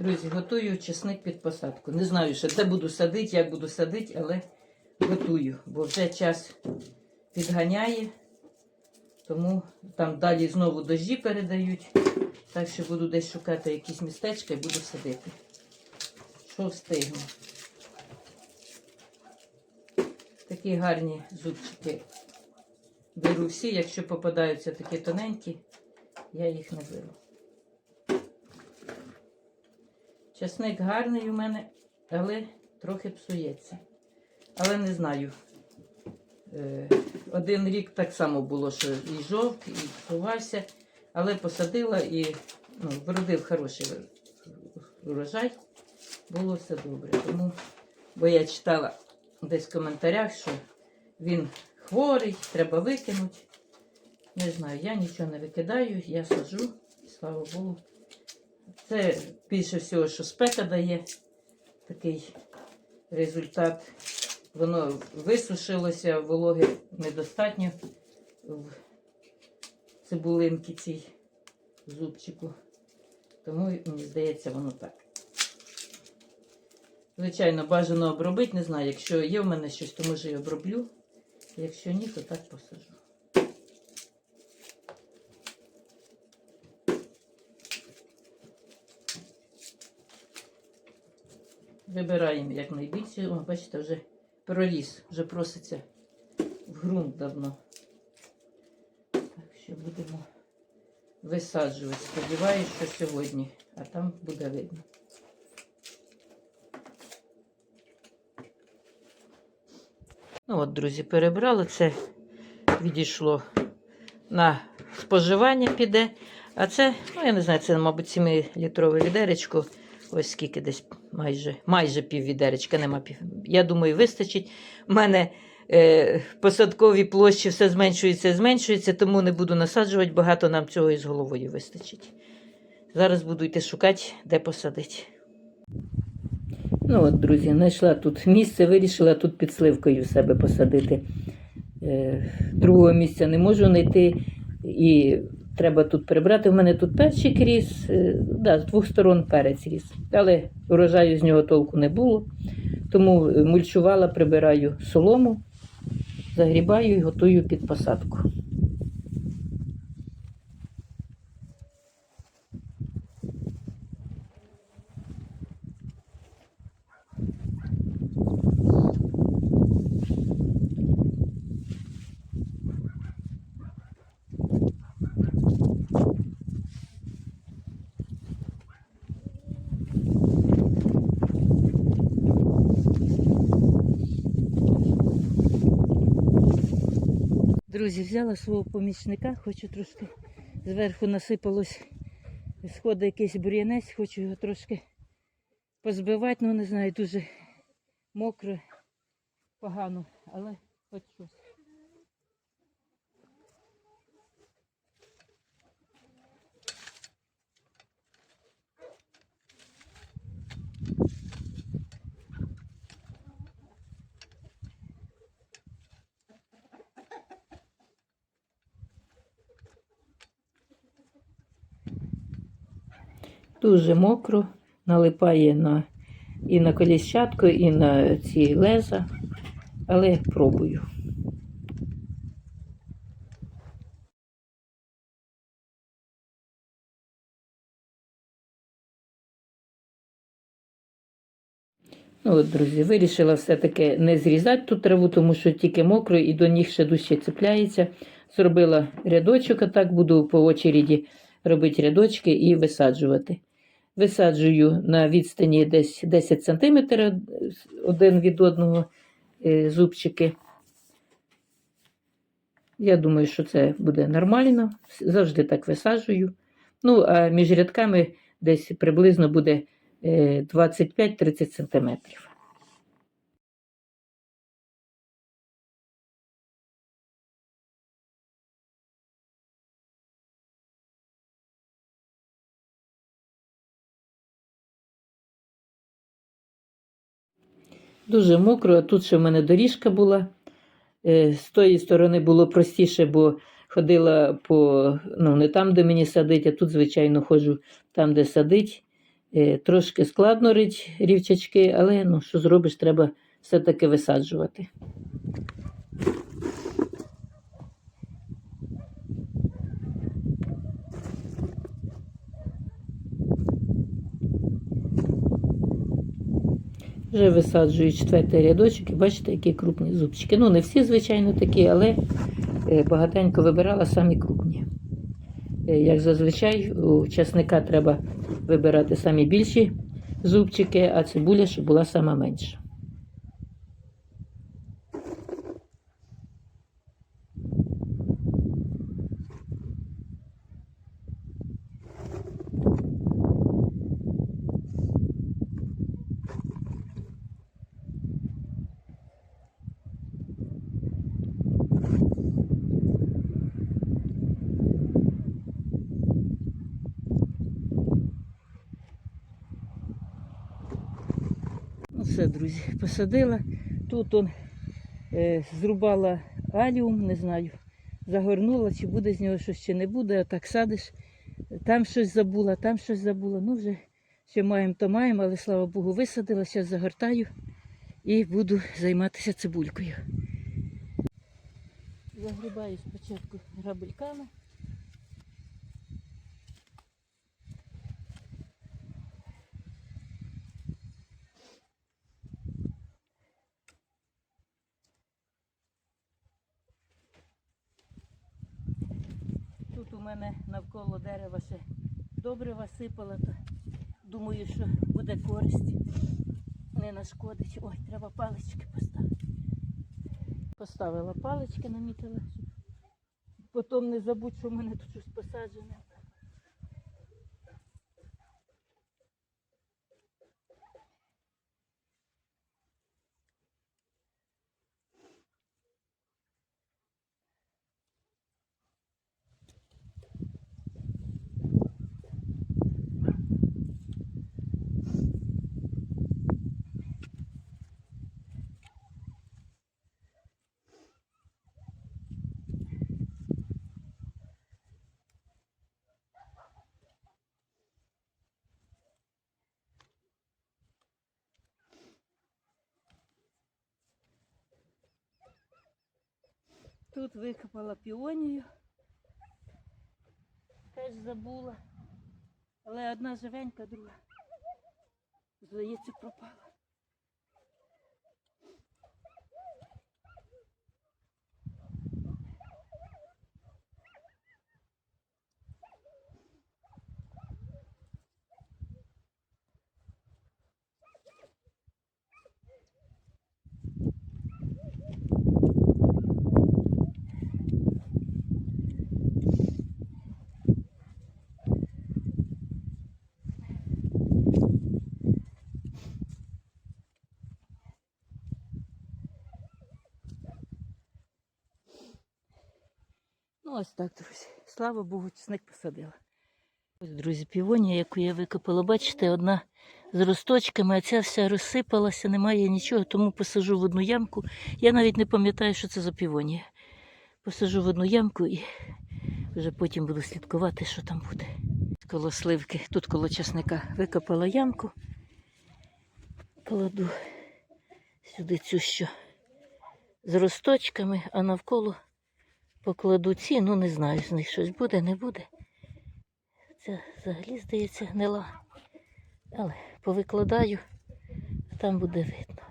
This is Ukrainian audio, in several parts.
Друзі, готую чесник під посадку. Не знаю, що де буду садити, як буду садити, але готую, бо вже час підганяє, тому там далі знову дощі передають. Так що буду десь шукати якісь містечка і буду садити. Що встигну. Такі гарні зубчики беру всі, якщо попадаються такі тоненькі, я їх не беру. Часник гарний у мене, але трохи псується. Але не знаю. Е, Один рік так само було, що і жовт, і псувався, але посадила і ну, вродив хороший урожай. Було все добре. Тому, бо я читала десь в коментарях, що він хворий, треба викинути. Не знаю, я нічого не викидаю, я саджу, слава Богу. Це більше всього, що спека дає такий результат. Воно висушилося, вологи недостатньо в цибулинки цій зубчику. Тому, мені здається, воно так. Звичайно, бажано обробити, не знаю, якщо є в мене щось, то може і оброблю. Якщо ні, то так посажу. Вибираємо якнайбільше. О, бачите, вже проріс, вже проситься в ґрунт давно. Так що будемо висаджувати. Сподіваюсь, що сьогодні, а там буде видно. Ну от, друзі, перебрали це, відійшло на споживання піде. А це, ну я не знаю, це, мабуть, 7-літрове відеречко. Ось скільки десь майже майже пів відеречка, нема пів. Я думаю, вистачить. У мене е, посадкові площі все зменшується, зменшується, тому не буду насаджувати, багато нам цього із головою вистачить. Зараз буду йти шукати, де посадити. Ну от, друзі, знайшла тут місце, вирішила тут під сливкою себе посадити. Е, другого місця не можу знайти. І треба тут прибрати. У мене тут перчик ріс, е, да, з двох сторон перець ріс. Але урожаю з нього толку не було. Тому мульчувала, прибираю солому, загрібаю і готую під посадку. Друзі, взяла свого помічника, хочу трошки зверху насипалось сходи якийсь бур'янець, хочу його трошки позбивати, ну не знаю, дуже мокро, погано, але хоч щось. Дуже мокро, налипає на, і на коліщатку, і на ці леза, але пробую. Ну от, друзі, вирішила все-таки не зрізати ту траву, тому що тільки мокро і до ніг ще дужче цепляється. Зробила рядочок, а так буду по очереді робити рядочки і висаджувати. Висаджую на відстані десь 10 см один від одного е, зубчики. Я думаю, що це буде нормально. Завжди так висаджую. Ну, а між рядками десь приблизно буде е, 25-30 см. Дуже мокро, а тут ще в мене доріжка була. Е, З тої сторони було простіше, бо ходила по, ну, не там, де мені садить, а тут, звичайно, ходжу там, де садить. Е, Трошки складно рить рівчачки, але ну, що зробиш, треба все-таки висаджувати. Вже висаджую четвертий рядочок і бачите, які крупні зубчики. Ну, не всі, звичайно, такі, але е, багатенько вибирала самі крупні. Е, Як зазвичай, у часника треба вибирати самі більші зубчики, а цибуля, щоб була сама менша. Ну, все, друзі, посадила. Тут он е, зрубала аліум, не знаю, загорнула, чи буде з нього щось, чи не буде, а так садиш. Там щось забула, там щось забула. Ну, вже що маємо, то маємо, але слава Богу, висадила, зараз загортаю і буду займатися цибулькою. Загрібаю спочатку грабельками. Тут у мене навколо дерева ще добре висипала, то думаю, що буде користь. Не нашкодить. Ой, треба палички поставити. Поставила палички, намітила, потім не забудь, що в мене тут щось посаджене. Тут викопала піонію. Теж забула. Але одна живенька, друга. Здається, пропала. Ну, ось так, друзі. Слава Богу, чесник посадила. Ось, друзі, півонія, яку я викопала, бачите, одна з росточками, а ця вся розсипалася, немає нічого, тому посажу в одну ямку. Я навіть не пам'ятаю, що це за півонія. Посажу в одну ямку і вже потім буду слідкувати, що там буде. Коло сливки, тут коло часника викопала ямку. Кладу сюди цю що з росточками, а навколо покладу ці, ну не знаю, з них щось буде, не буде. Це взагалі, здається, гнила. Але повикладаю, а там буде видно.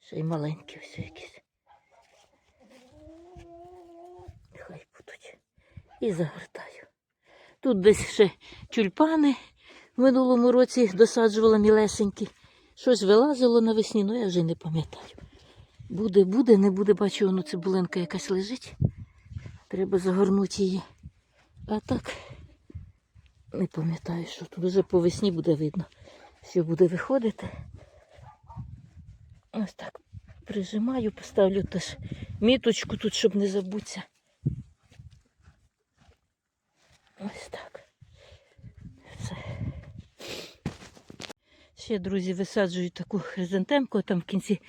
Ще й маленькі ось якісь. Хай будуть. І загортаю. Тут десь ще тюльпани в минулому році досаджувала мілесенькі. Щось вилазило навесні, ну я вже не пам'ятаю. Буде, буде, не буде, бачу, воно цибулинка якась лежить. Треба загорнути її. А так не пам'ятаю, що тут вже по весні буде видно, що буде виходити. Ось так прижимаю, поставлю теж міточку тут, щоб не забутися. Ось так. Все. Ще, друзі, висаджую таку хризантемку, там в кінці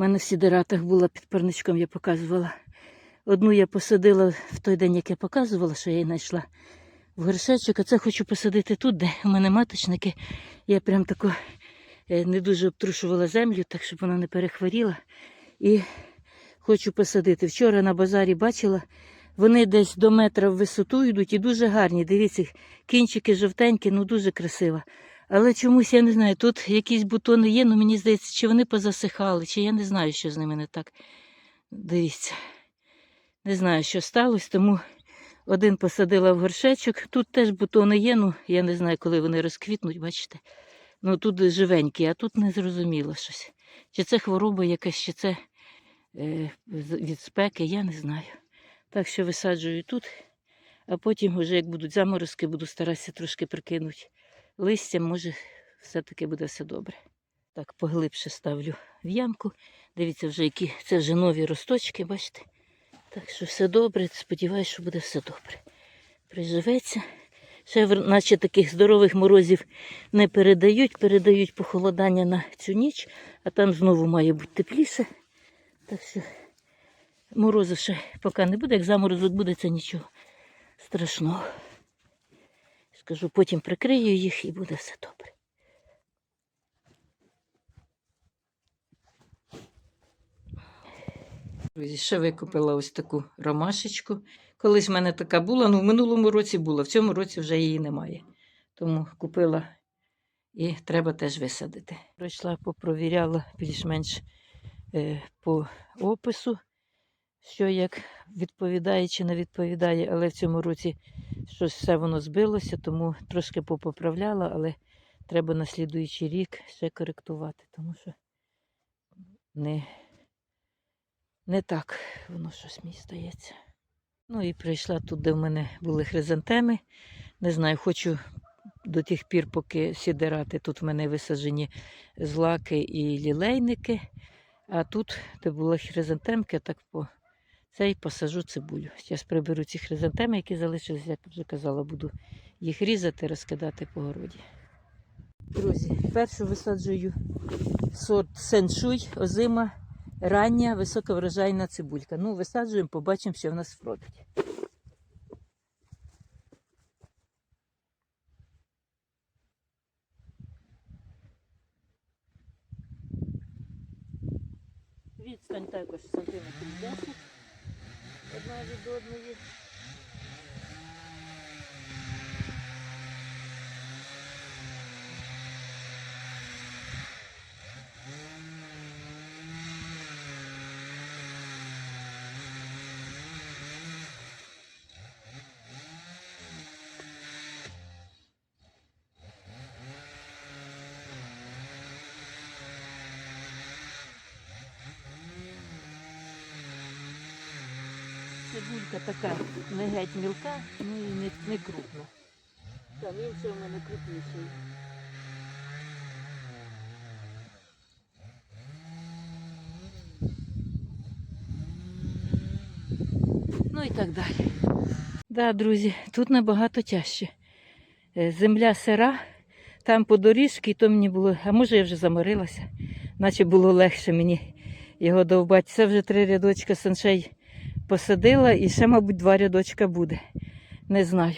у мене в сідератах була під парничком, я показувала. Одну я посадила в той день, як я показувала, що я її знайшла. в горшечок, а це хочу посадити тут, де в мене маточники. Я прям тако е, не дуже обтрушувала землю, так щоб вона не перехворіла. І хочу посадити. Вчора на базарі бачила, вони десь до метра в висоту йдуть і дуже гарні. Дивіться, кінчики жовтенькі, ну дуже красиво. Але чомусь я не знаю, тут якісь бутони є, ну мені здається, чи вони позасихали, чи я не знаю, що з ними не так. Дивіться. Не знаю, що сталося, тому один посадила в горшечок. Тут теж бутони є, ну я не знаю, коли вони розквітнуть, бачите. Ну тут живенькі, а тут не зрозуміло щось. Чи це хвороба якась, чи це е, від спеки, я не знаю. Так що висаджую тут, а потім, вже як будуть заморозки, буду старатися трошки прикинути листя, може, все-таки буде все добре. Так, поглибше ставлю в ямку. Дивіться, вже які це вже нові росточки, бачите? Так що все добре, сподіваюся, що буде все добре. Приживеться. Ще, наче таких здорових морозів не передають, передають похолодання на цю ніч, а там знову має бути тепліше. Так що морозу ще поки не буде, як заморозок буде, це нічого страшного. Скажу, потім прикрию їх і буде все добре. Ще викупила ось таку ромашечку. Колись в мене така була, ну в минулому році була, в цьому році вже її немає. Тому купила і треба теж висадити. Пройшла, попровіряла більш-менш е, по опису, що як відповідає чи не відповідає, але в цьому році щось все воно збилося, тому трошки попоправляла, але треба на слідуючий рік ще коректувати, тому що не, не так воно щось мені стається. Ну і прийшла тут, де в мене були хризантеми. Не знаю, хочу до тих пір, поки сідирати. Тут в мене висаджені злаки і лілейники. А тут, де були хризантемки, так по цей посажу цибулю. Зараз приберу ці хризантеми, які залишилися, як вже казала, буду їх різати, розкидати по городі. Друзі, першу висаджую сорт сеншуй, озима, рання, високоврожайна цибулька. Ну, висаджуємо, побачимо, що в нас вродить. Відстань також сантиметрів 10 одна від одної. Цибулька така не геть мілка, ну і не, не крупна. Там інший у мене крупніший. Ну і так далі. Да, друзі, тут набагато тяжче. Е, Земля сира, там по доріжці, то мені було, а може я вже заморилася, наче було легше мені його довбати. Це вже три рядочка саншей посадила і ще, мабуть, два рядочка буде. Не знаю.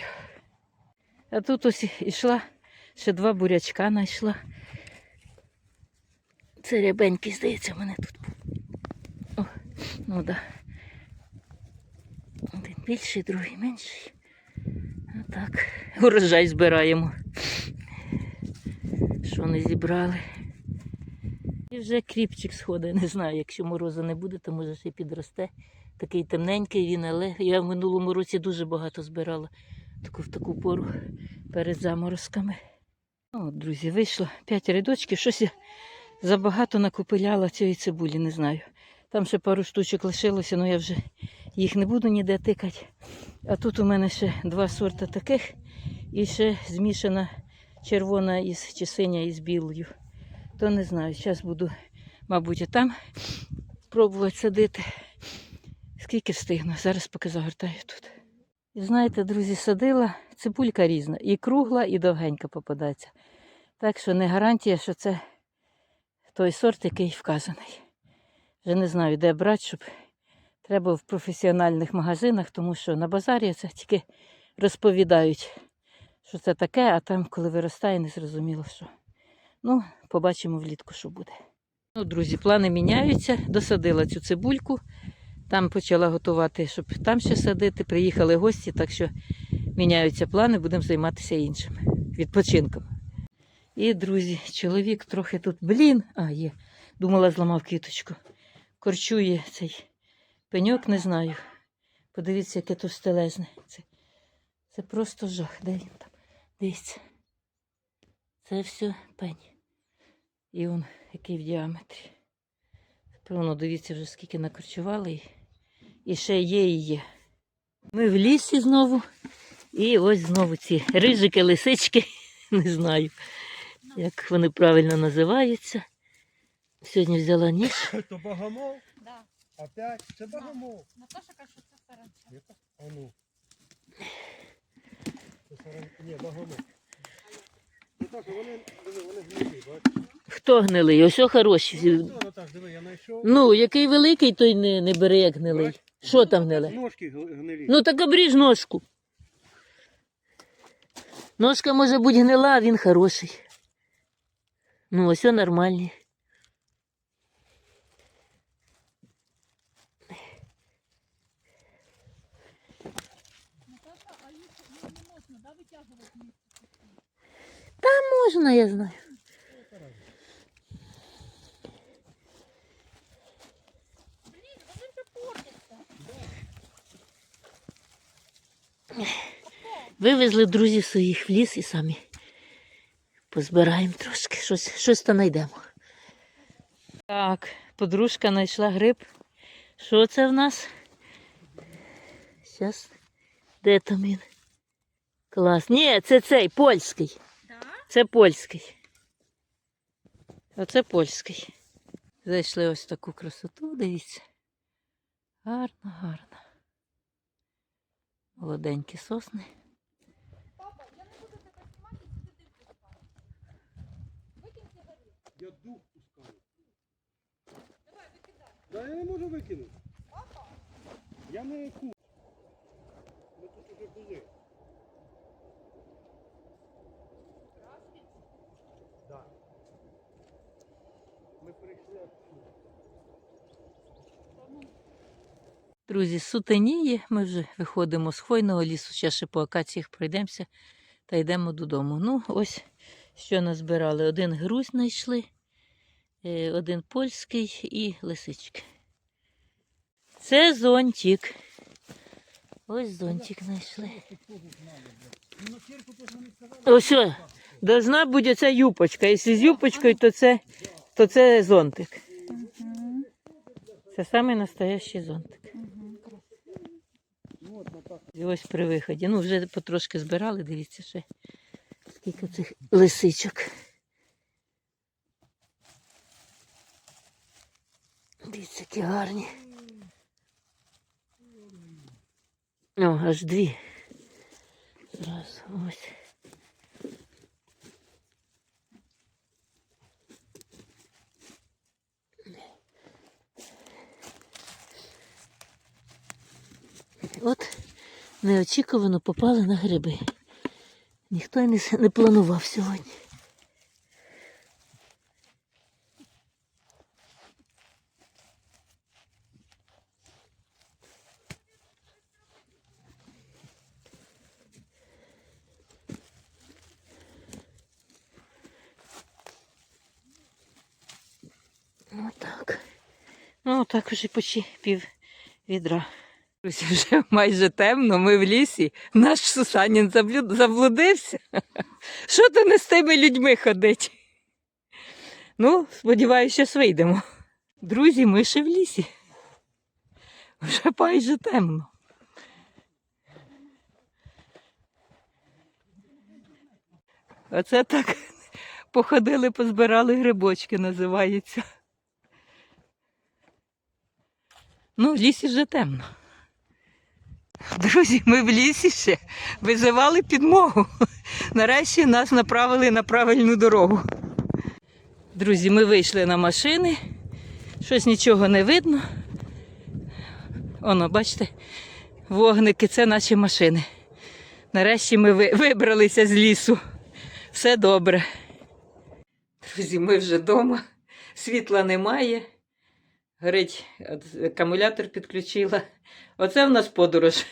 А тут ось ішла, ще два бурячка знайшла. Це рябенький, здається, в мене тут був. О, ну да. Один більший, другий менший. Отак. Урожай збираємо. Що не зібрали. І вже кріпчик сходить. Не знаю, якщо морозу не буде, то може ще підросте. Такий темненький він, але я в минулому році дуже багато збирала таку в таку пору перед заморозками. Ну, от, друзі, вийшло п'ять рядочків. Щось я забагато накопиляла цієї цибулі, не знаю. Там ще пару штучок лишилося, але я вже їх не буду ніде тикати. А тут у мене ще два сорта таких і ще змішана червона із чи синя із білою. То не знаю. Зараз буду, мабуть, і там пробувати садити. Скільки встигну, зараз поки загортаю тут. І знаєте, друзі, садила, цибулька різна, і кругла, і довгенька попадається. Так що не гарантія, що це той сорт, який вказаний. Вже не знаю, де брати, щоб треба в професіональних магазинах, тому що на базарі це тільки розповідають, що це таке, а там, коли виростає, не зрозуміло що. Ну, побачимо влітку, що буде. Ну, друзі, плани міняються. Досадила цю цибульку. Там почала готувати, щоб там ще садити. Приїхали гості, так що міняються плани, будемо займатися іншим відпочинком. І, друзі, чоловік трохи тут, блін, а є. Думала, зламав квіточку. Корчує цей пеньок, не знаю. Подивіться, яке товстелезне. Це, це просто жах. Де він там? Дивіться. Це все пень. І он який в діаметрі. Певно, дивіться вже скільки накорчували. І, ще є є. Ми в лісі знову. І ось знову ці рижики, лисички. Не знаю, як вони правильно називаються. Сьогодні взяла ніж. То богомол? Да. Опять? Це богомол. Наташа каже, що це саранча. А ну. Це саран... Ні, богомол. Наташа, вони, диви, вони гнилі, бачиш? Хто гнилий? Ось о хороші. Ну, Наташ, диви, я знайшов. Ну, який великий, той не, не бере як гнилий. Бач? Що там гниле? Ножки гли- гнилі. Ну так обріж ножку. Ножка може бути гнила, а він хороший. Ну, ось о нормальний. Наташа, а їх ну, не можна, да, витягувати місце? Та можна, я знаю. Вивезли друзів своїх в ліс і самі позбираємо трошки, щось, щось то знайдемо. Так, подружка знайшла гриб. Що це в нас? Зараз. Де там він? Клас. Ні, це цей польський. Да? Це польський. Оце польський. Зайшли ось таку красоту, дивіться. Гарно, гарно. Молоденькі сосни. Папа, я не буду тебе знімати, ти пускай. Викинь сигарету. Я дух пускаю. Давай, викидай. Да я не можу викинути. Папа, Я не ку. Ми тут уже були. красний. Да. Ми прийшли отсюда. Та ну, Друзі, сутеніє. Ми вже виходимо з хвойного лісу, ще ще по акаціях пройдемося та йдемо додому. Ну, ось що назбирали. Один груз знайшли, е, один польський і лисички. Це зонтик. Ось зонтик знайшли. Ось, должна бути ця юпочка. Якщо з юпочкою, то це, то це зонтик. Це самий настоящий зонтик. І ось при виході. Ну, вже потрошки збирали, дивіться ще. Скільки цих лисичок. Дивіться, які гарні. О, аж дві. Зразу ось. От неочікувано попали на гриби. Ніхто й не, планував сьогодні. Отак. Ну, так уже почти пів відра. Вже майже темно, ми в лісі. Наш Сусанін заблудився. Що то не з тими людьми ходить? Ну, сподіваюся, що вийдемо. Друзі, ми ще в лісі. Вже майже темно. Оце так походили, позбирали грибочки, називається. Ну, в лісі вже темно. Друзі, ми в лісі ще визивали підмогу. Нарешті нас направили на правильну дорогу. Друзі, ми вийшли на машини. Щось нічого не видно. Оно, бачите, вогники це наші машини. Нарешті ми вибралися з лісу. Все добре. Друзі, ми вже вдома. Світла немає. Горить, акумулятор підключила. Оце в нас подорож.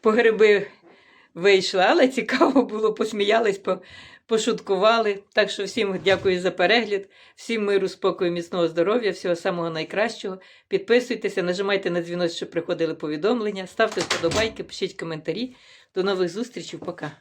По гриби вийшла, але цікаво було, посміялись, пошуткували. Так що всім дякую за перегляд, всім миру, спокою, міцного здоров'я, всього самого найкращого. Підписуйтеся, нажимайте на дзвіночок, щоб приходили повідомлення, ставте вподобайки, пишіть коментарі. До нових зустрічей, пока.